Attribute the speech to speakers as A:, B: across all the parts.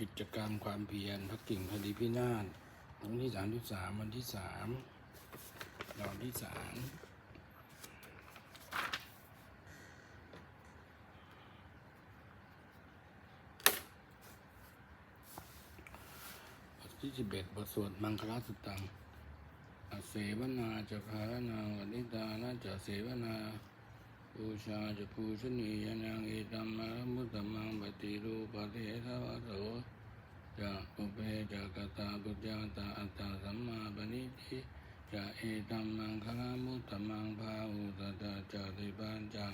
A: กิจกรรมความเพียรพักกิ่งพอดีพินาศวันที่สามที่สามวันที่สามตอนที่สามบทที่สิบเอ็ดบทสวดมังคลาสุตังอเสวนาจะคารนาวันนิตานาจะเสวนา ปูชาจะปูชนียนังเอตัมมามุตตมังปฏิรูปะเทสวะโสจะอุเปจะกตาปุจจาตาอัตตาสัมมาปณิทิจะเอตัมมังคลามุตตมังภาอุตตาจะติปัญจะ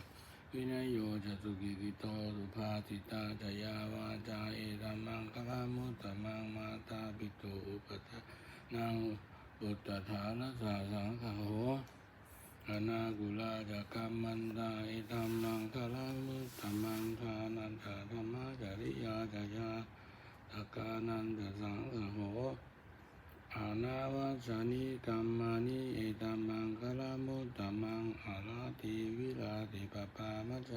A: วินัยโยจะสุกิกิโตสุภาสิตาจะยาวาจาเอตัมมังคลามุตตมังมาตาปิโตอุปตะนังอุตตฐานะสาสังขโห อนากุลาจะกรรมันตาอิธรรมังคลามุตตมังทานันตธรรมะจริยาจยาตะกานันตสังฆโหอานาวัชานิกรรมานิเอตัมมังคลามุตตมังอาลาติวิลาติปปามัจจ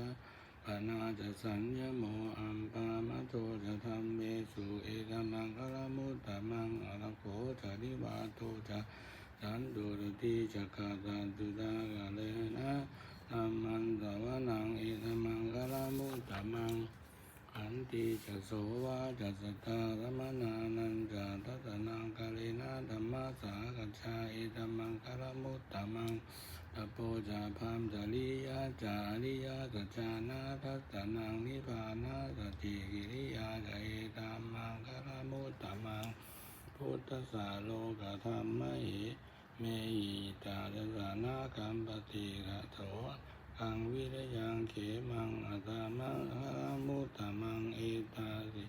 A: ปนาจะสัญญโมอัมปามะโตจะธรรมเมสุเอตัมมังคลามุตตมังอาลโกจะนิวาโตจะ สันตุรติจักขะตันตุตากเลนะธัมมันตวะนังเอธัมมังกะลามุตตะมังอันติจะโสวะจะสตตารมนานันจะทัตนังกะเลนะธัมมสากัจฉาเอธัมมังกะลามุตตะมังตะโพจาพามจาริยาจาริยาสัจานาทัตนังนิพานาสติกิริยาจะเอธัมมังกะลามุตตะมังพุทธสาโลกธรรมะหิ เมหิตาจสานาคัมปติระโถกังวิรยังเขมังอัตมังอามุตตมังเอตาสิ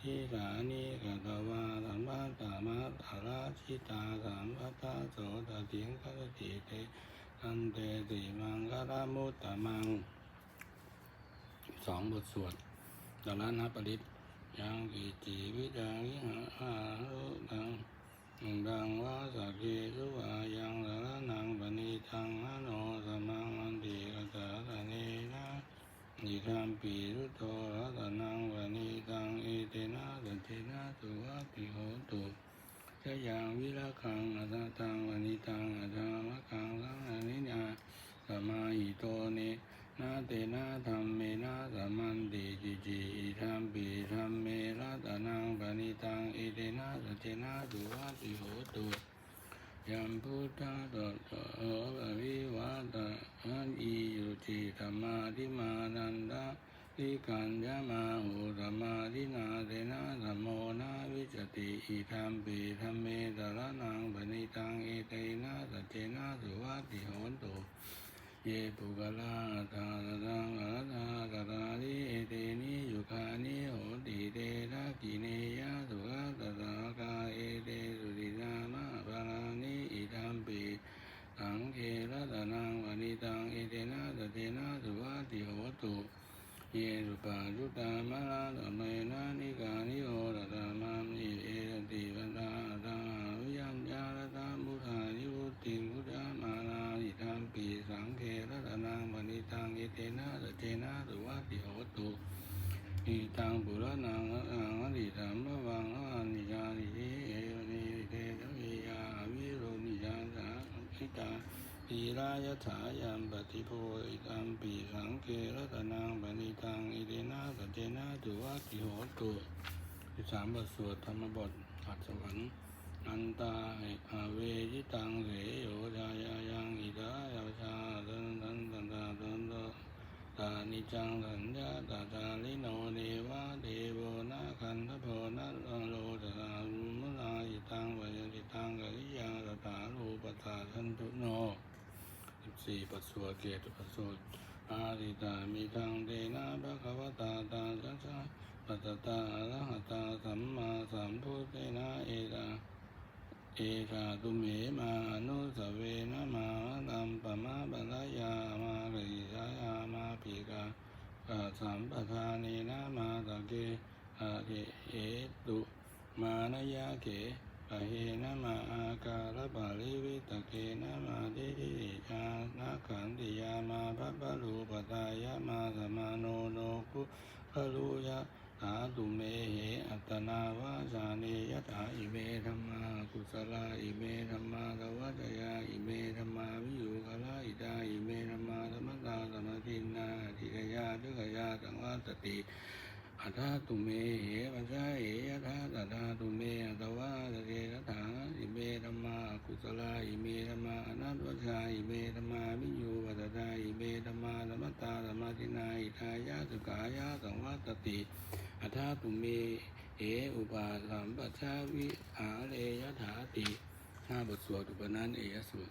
A: ทิสานิกะตวาธรรมะตามัตอาราชิตาสัมปัตาโสตติงคติเตอันเตติมังคารมุตตมังสองบทสวดดังนั้นนะปริตยังกิจิวิจังยิหาอารุตัง ดังวาสักเกสุวายังสารนังปณิทังอโนสมังอันติกตาตเนนะนิธรรมปีรุโตรัตนังปณิทังเอเตนะสัจเจนะสุวัติโหตุชยังวิราคังอัตตังปณิทังอัตมะคังสังอนิญาสมาหิโตเน นาเตนะธรรมเมนะสัมมันติจิจิอิธรรมปีธรรมเมรัตนังปณิตังเอเตนะสัจเจนะสุวัติโหตุยัมพุทธะตโตโหปวิวัตอันอิยุติธรรมาทิมานันตะทิกัญญมาหุธรรมาทินาเตนะธรรมโมนาวิจติอิธรรมปีธรรมเมตระนังปณิตังเอเตนะสัจเจนะสุวัติโหตุ เยปุกลาตาตตังอาตาตตาลิเอเตนิยุคานิโหติเตระกิเนยะสุขาตตากาเอเตสุตินามะปารานิอิตัมปิสังเคระตนังวานิตังเอเตนะสเตนะสุวัติโหตุเยสุปาจุตามะระตเมนะนิกานิโหตตามัมนิเอติวันตาตังอาวิยัญญาลตามุทานิวุติงพุทธามานานิธัม ปีสังเคระตนังวานิตังเอเตนะสเตนะสุวัติโหตุอิตังปุระนังอะหังอดิธัมมะวังอะนิจานิเอวนิเตตะเมยาวิโรนิจาสาภิตาปีรายถายัมปฏิโพอิตัมปีสังเกรัตนังปณิตังอิเดนะสเจนะตุวัติโหตุที่สามบทสวดธรรมบทหัดสวรรค์ อันตาอเวจิตังเสโยจายายังอิดายาชาตันตันตันตาตันตตานิจังสัญญาตาตาลิโนเดวะเดโวนาคันทโพนะโลตตามุนาอิตังวายติตังกริยังตตารูปตาทันตุโนสิบสี่ปัสสวะเกตุปัสสวะอาริตามิทังเตนะภะคะวตาตาสัจจาปัตตตาอรหะตาสัมมาสัมพุทเนะเอตา เอตาตุเมมานุสเวนะมาตัมปะมะปะทะยามาริสายามาปิกาอาสัมปทานีนะมาตะเกอะเกเอตุมานยะเกปะเฮนะมาอาการะบาลิวิตะเกนะมาทิทิชานาขันติยามาพัพพะรูปตายะมาสมาโนโนคุขลุยะหาตุเมเหอัตนาวาสาเนยถาอิ ตุเมเหปัญชาเหยะถาตถาตุเมอัตวาสเกตถาอิเมธรรมากุศลาอิเมธรรมาอนัตวชาอิเมธรรมาวิยูวัตตาอิเมธรรมาธรรมตาธรรมตินาอิทายาสุขายาสังวัตติอัฏฐาตุเมเหอุปาสัมปชาวิอาเรยถาติห้าบทสวดอุปนันเอยสวด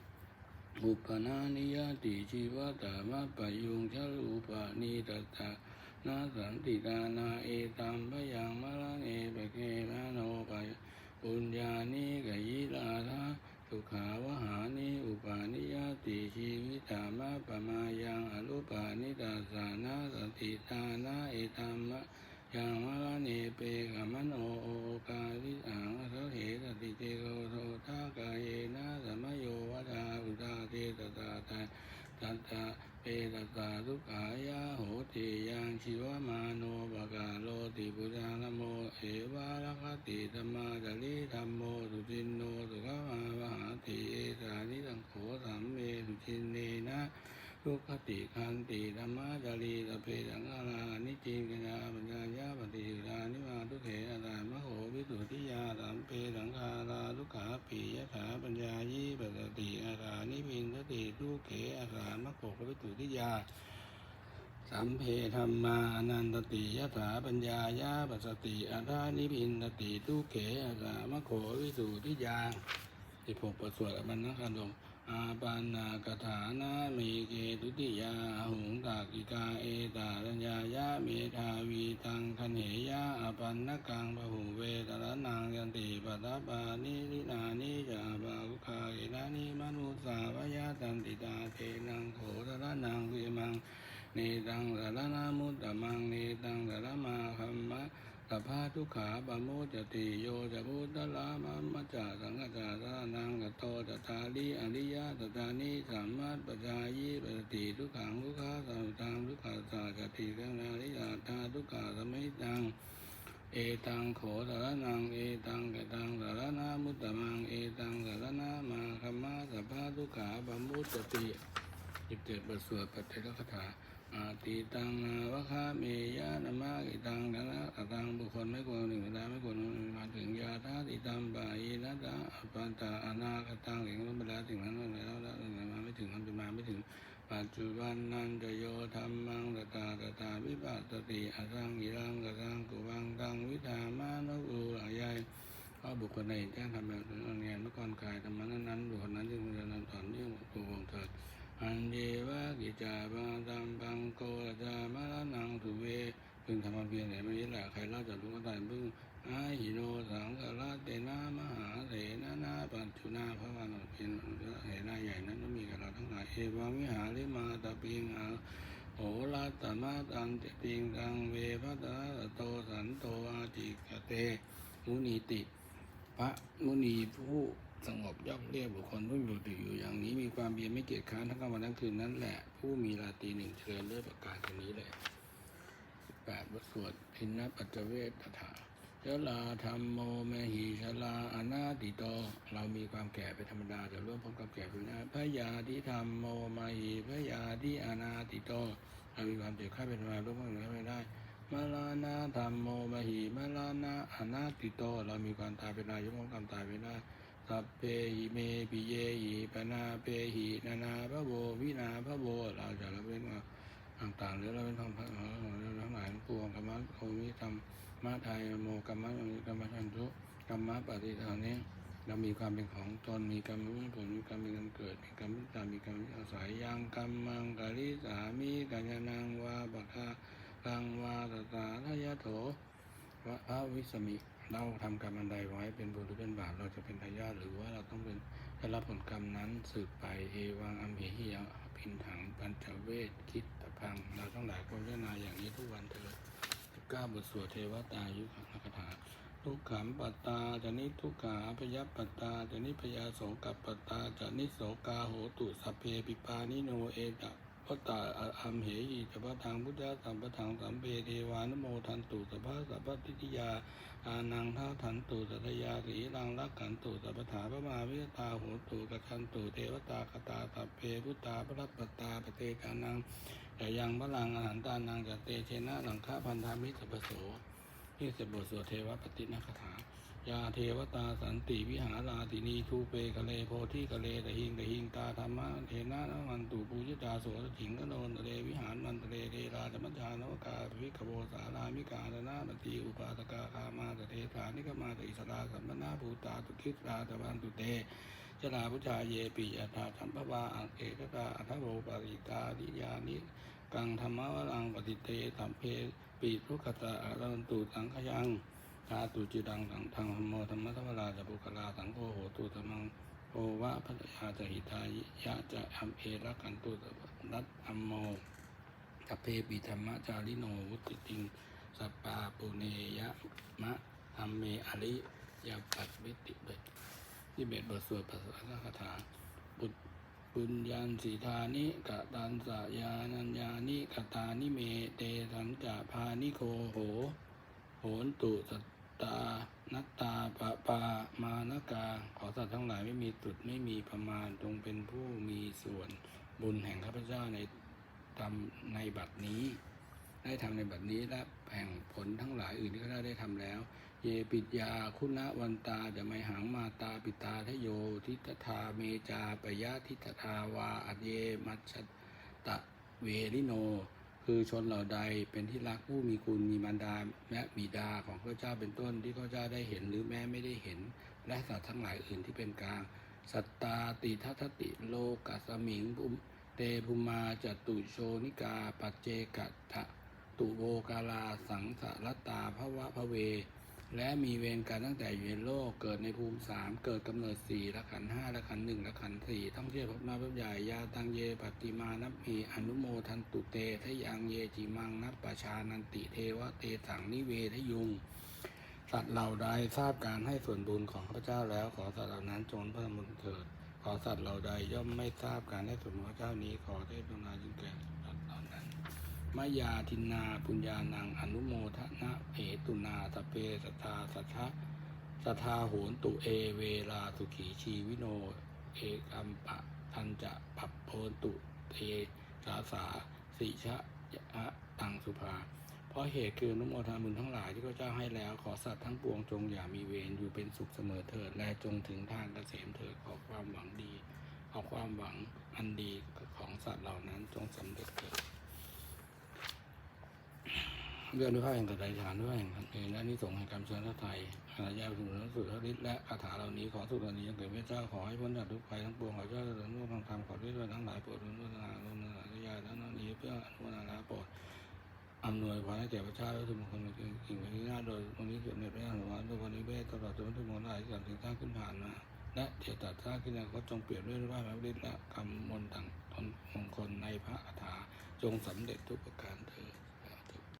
A: อุปนานิยติชีวตามะปะยุงชะรูปานิตตา นาสันติตานาเอตัมปยังมะลังเอปะเกนะโนปะปุญญานิกยิลาทาสุขาวหานิอุปานิยติชีวิตามะปะมายังอรูปานิตาสานาสติตานาเอตัมมะยังมะลังเอเปกะมะโนโอกาลิสังสเหสติเตโกโททากายนะสมโยวะาอุตาเตตตาตาตัตตา เปตกาทุกขายาโหติยังชีวมาโนปะกาโลติปุจานโม เอวาลคติธรรมาจริธรรมโมสุจินโนสุขมาวหาติเอสานิสังโขสัมเมสุจินเนนะ ทุกขติคันติธรรมะจารีตะเพสังฆารานิจิงกัญญาปัญญายาปฏิรานิมาทุเขอาตามโหวิสุทธิยาสัมเพสังฆาราทุกขาปิยถาปัญญายีปสติอารานิพินทติทุเขอาสามโขวิสุทธิยาสัมเพธรรมานันตติยถาปัญญายาปัสสติอาธานิพินตติทุเขอาสามโขวิสุทธิยาที่พกประสวดอบันนักขันธง อาปานนากถานามีเกตุติยาหุงตากิกาเอตารัญญายาเมธาวีตังคเนยาอปันนกังพหุเวตระนังยันติปัตตปานิลินานิจาบาุคาเอนานิมนุสาวายาตันติตาเทนังโขตระนังเวมังเนตังสารนามุตตะมังเนตังสารมาคัมมะ สัพพะทุกขาปะโมจติโยจะพุทธลามัมมจาสังฆจาสานังกตโตตาลิอริยะตถานิสัมมาปัญญายิปฏิทุกขังทุกขาสัมตังทุกขาสาจติสังนาริยาตาทุกขาสมิตังเอตังโขสารนังเอตังกตังสารนามุตตมังเอตังสารนามาคัมมะสัพพะทุกขาปะโมจติจิตเจบทสวดปฏิรคถา อาติตังวะคาเมยะนามากิตังนะนะตังบุคคลไม่ควรหนึ่งเวลาไม่ควรมาถึงยาธาติตัมปะเยนะตาปันตาอนาคตังถึงนั้นเวลาถึงนั้นแล้วแล้วมาไม่ถึงทำจะมาไม่ถึงปัจจุบันนันจะโยธรรมังตตาตตาวิปัสสติอสังกิรังกสังกุวังตังวิธามานอุอายายก็บุคคลใดแจ้งทำแบบนั้นเรียนเมื่อก่อนกายธรรมนั้นนั้นบุคคลนั้นจึงจะนำสอนเรื่องผู้วงเถิด อันเดวะกิจาบังตัมปังโกจามะระนังทุเวพึงทำควาเพียรไหนไม่นี้แหละใครเล่าจากลุงก็ตายพึงอาหิโนสังกะระเตนามหาเถนะนาปัจจุนาพระวันเป็นเหนาใหญ่นั้นมีกับเราทั้งหลายเอวังวิหาริมาตะปิงอาโหราตมาตังเจติงตังเวพัตระโตสันโตอาจิกเตมุนีติ พระมุนีผู้ สงบย่อมเรียกบุคคลผู้อยู่ติอยู่อย่างนี้มีความเพียรไม่เกียจค้านทั้งกลางวันทั้งคืนนั่นแหละ ผู้มีราตรีหนึ่งเจริญด้วยประการชนี้แหละแปดบทสวดทินนปัจจเวทถาเจลาธรรมโมเมหิชลาอนาติโต เรามีความแก่เป็นธรรมดาแต่ร่วมพร้อมกับแก่เป็นนะพระยาที่ธรรมโมมหิพระยาที่อนาติโต เรามีความเจ็บไข้เป็นธรรมดาร่วมพร้อมกันไม่ได้มาลานาธรรมโมมหิมาลานาอนาติโต เรามีความตายเป็นนายกของความตายไม่ได้ สัพเพหิเมปิเยหิปนาเปหินานาพระโบวินาพระโบเราจะรับเว้นต่างๆหรือเราเป็นทองพระเราทั้งหลายปวงกรรมะโคมิธรรมมาไทยโมกรรมะมีกรรมะทันทุกรรมะปฏิทานนี้เรามีความเป็นของตนมีกรรมมีผลมีกรรมมีกรรมเกิดมีกรรมมีตามมีกรรมมีอาศัยยังกรรมังกะริสามีกัญญานังวาปะคากังวาตตาทยโถวะอาวิสมิ เราทำกรรมอันใดไว้เป็นบุญหรือเป็นบาปเราจะเป็นทายาทหรือว่าเราต้องเป็นได้รับผลกรรมนั้นสืบไปเอวังอัมเหหิยังพินถังปัญจเวทคิดตะพัง เราต้องหลายคนพิจารณาอย่างนี้ทุกวันเถิดก้าบทสวดเทวตายุขังคาถาทุกขามปัตตาจะนิทุกขาพยปัตตาจะนิพยาโสกับปัตตาจะนิโสกาโหตุสัพเพปิปานิโนเอต พัตตาอัมเหหิสัพพทางพุทธะสัมปทังสัมเปเทวานโมทันตุสัพพะสัพพทิติยาอานังท่าทันตุสัตยาสีรังรักขันตุสัพพถาพระมาวิตาโหตุกชันตุเทวตากตาสัพเพพุตตาพระรัตปตาปเตกานังแต่ยังพลังอาหารตานังจเตเชนะหลังคาพันธามิสัพโสนี่เสบทสวดเทวปฏินาคาถา ยาเทวตาสันติวิหาราตินีทูเปกะเลโพธิกะเลตะหิงตะหิงตาธรรมะเทนะนวันตุปูยิตาโสตถิงกโนนตะเลวิหารมันตะเลเทราธรรมจานวกาวิกโบสารามิกาตนาปฏิอุปาตกาคามาตะเทสานิกมาตอิสราสัมปนาภูตาตุคิสราตะวันตุเตชลาพุชาเยปิยตาสัมภวาอังเอกตาอัทโรปริตาดิยานิกังธรรมวรังปฏิเตสัมเพปีทุกขตาอรันตุสังขยังาตุจิดังสังทางธรรมโมธรรมะธรรมราจะบุคลาสังโฆโหตุธรรมังโอวะพัทยาจะหิตายยะจะอัมเอรักันตุรัตอัมโมกัเพปิธรรมะจาริโนวุติติงสัปาปุเนยะมะอัมเมอริยาปัตวิติเบตที่เบตบทสวดภาษาคาถาบุตปุญญาสีทานิกะตันสายานัญญานิกตานิเมเตสัญจะพานิโคโห โหนตุสั ตานัตตาปะปามานกา ขอสัตว์ทั้งหลายไม่มีตุดไม่มีประมาณจงเป็นผู้มีส่วนบุญแห่งข้าพเจ้าในทำในบัดนี้ ได้ทำในบัดนี้และแห่งผลทั้งหลายอื่นที่ข้าพเจ้าได้ทำแล้ว เยปิดยาคุณะวันตาจะไม่หังมาตาปิตาทโยทิตถาเมจาปยะทิตถาวาอัเยมัชตะเวริโน คือชนเหล่าใดเป็นที่รักผู้มีคุณมีมารดาและบิดาของพระเจ้าเป็นต้นที่พระเจ้าได้เห็นหรือแม้ไม่ได้เห็น และสัตว์ทั้งหลายอื่นที่เป็นกลาง สัตตาติทัตติโลกัสมิงภุมเตภุมาจตุโชนิกาปัจเจกัตตุโวกาลาสังสารตาภวะพะเว และมีเวรกันตั้งแต่อยู่ในโลก เกิดในภูมิสามเกิดกำเนิดสี่ละขันห้าละขันหนึ่งละขันสี่ท่องเที่ยวพบนาพบใหญ่ยาตังเยปฏิมานับมีอนุโมทันตุเตทยังเยจิมังนับประชานันติเทวะเตสังนิเวทยุง สัตว์เหล่าใดทราบการให้ส่วนบุญของพระเจ้าแล้วขอสัตว์เหล่านั้นจงพระมุนเถิด ขอสัตว์เหล่าใดย่อมไม่ทราบการให้ส่วนบุญของพระเจ้านี้ขอได้ดวงนาจึงแก่สัตว์เหล่านั้น มายาทินนาปุญญานังอนุโมทนะเหตุนาสเพสทธาสัทธะสัทธาโหนตุเอเวลาสุขีชีวิโน เอกัมปะทันจะปัปโพนตุเตสาสาสิชะยะตังสุภา เพราะเหตุคืออนุโมทนาบุญทั้งหลายที่พระเจ้าให้แล้วขอสัตว์ทั้งปวงจงอย่ามีเวรอยู่เป็นสุขเสมอเถิดและจงถึงทางเกษมเถิดขอความหวังดีขอาความหวังอันดีของสัตว์เหล่านั้นจงสำเร็จเถิด เรื่องด้วยพระแห่งตรัสฐานด้วยแห่งพันเองและนิสงส์แห่งกรรมเชิญไทยขณะยาวถึงนั้นสุดทฤทธิ์และคาถาเหล่านี้ขอสุดอันนี้ยังเกิดพระเจ้าขอให้พ้นจากทุกภัยทั้งปวงขอเจ้าเจริญรุ่งทางธรรมขอด้วยด้วยทั้งหลายโปรดรุ่งรุ่งนารุ่งนาระยาทั้งนั้นนี้เพื่ออนุโมทนาโปรดอำนวยพรให้แก่พระเจ้าและทุกคนในสิ่งที่น่าโดยตรงนี้เกิดในพระองค์วันทุกวันนี้เวทตลอดจนทุกมนได้ที่ถึงสร้างขึ้นผ่านมาและเถิดตัดสร้างขึ้นแล้วก็จงเปลี่ยนด้วยพระพระฤทธิ์และคำมนต์ต่างมงคลในพระคาถาจงสำเร็จทุกประการเถิด